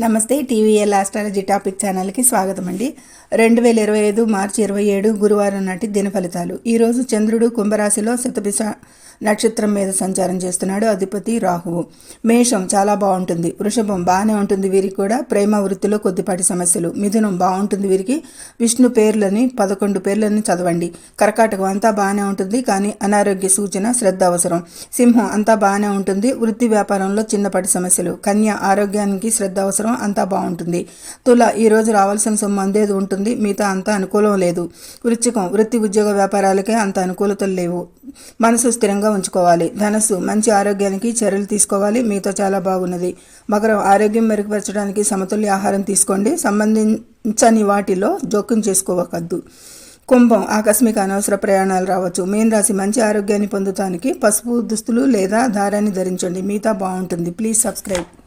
నమస్తే TVL astrology topic ఛానల్కి స్వాగతం అండి రెండు వేల ఇరవై ఐదు మార్చి ఇరవై ఏడు గురువారం నాటి దిన ఫలితాలు ఈరోజు చంద్రుడు కుంభరాశిలో శతభిష నక్షత్రం మీద సంచారం చేస్తున్నాడు అధిపతి రాహువు. మేషం చాలా బాగుంటుంది. వృషభం బాగానే ఉంటుంది వీరికి కూడా. ప్రేమ వృత్తిలో కొద్దిపాటి సమస్యలు. మిథునం బాగుంటుంది వీరికి. విష్ణు పేర్లని పదకొండు పేర్లని చదవండి. కర్కాటకం అంతా బాగానే ఉంటుంది కానీ అనారోగ్య సూచన శ్రద్ధ అవసరం. సింహం అంతా బాగానే ఉంటుంది. వృత్తి వ్యాపారంలో చిన్నపాటి సమస్యలు. కన్య ఆరోగ్యానికి శ్రద్ధ అవసరం అంతా బాగుంటుంది. తుల ఈ రోజు రావాల్సిన సొమ్ము అందేది ఉంటుంది. మిగతా అంతా అనుకూలం లేదు. వృచ్చికం వృత్తి ఉద్యోగ వ్యాపారాలకే అంత అనుకూలతలు లేవు. మనసు స్థిరంగా ఉంచుకోవాలి. ధనస్సు మంచి ఆరోగ్యానికి చర్యలు తీసుకోవాలి. మీతో చాలా బాగున్నది. మకరం ఆరోగ్యం మెరుగుపరచడానికి సమతుల్య ఆహారం తీసుకోండి. సంబంధించని వాటిలో జోక్యం చేసుకోవద్దు. కుంభం ఆకస్మిక అనవసర ప్రయాణాలు రావచ్చు. మీన్ రాశి మంచి ఆరోగ్యాన్ని పొందటానికి పసుపు దుస్తులు లేదా దారాన్ని ధరించండి. మిగతా బాగుంటుంది. Please subscribe.